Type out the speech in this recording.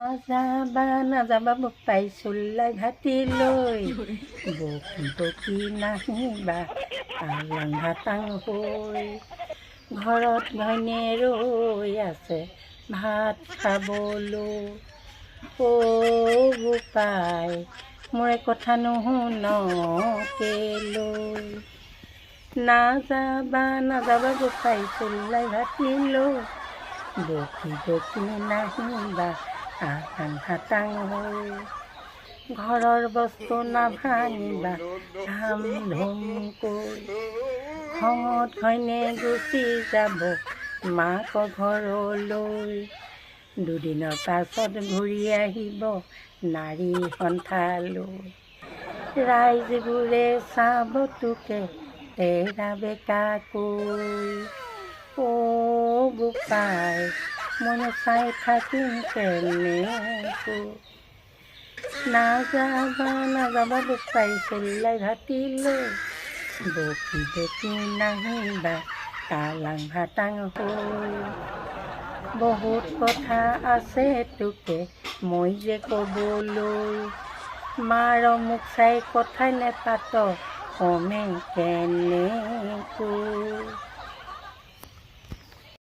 নাযাবা নাযাবা বোপাই চোলাই ঘাটি লৈ বকি বকি নাহিবা আলাং হাতাং হৈ ঘৰত ঘৈণীয়ে ৰৈ আছে ভাত খাবলৈ অ' বোপাই মোৰ কথা নুশুন কেলৈ নাযাবা নাযাবা বোপাই চোলাই ঘাটি লৈ বকি বকি নাহিবা আহাং হাতাং হৈ। ঘৰৰ বস্তু নাভাঙিবা ধাম ধুমকৈ। খঙত ঘৈণে গুচি যাব মাক ঘৰলৈ। দুদিনৰ পাছত ঘূৰি আহিব নাৰী সন্থালৈ। ৰাইজবোৰে চাব তোকে তেৰা বেকাকৈ। অ' বোপাই মনে চাই থাকিম কেনেকৈ নাযাবা নাযাবা বোপাই চোলাই ঘাটিলৈ বকি বকি নাহিবা তালাং হাতাং হৈ বহুত কথা আছে তোকে মই যে ক'বলৈ মাৰ মোক চাই কথাই নেপাত কমে কেনেকৈ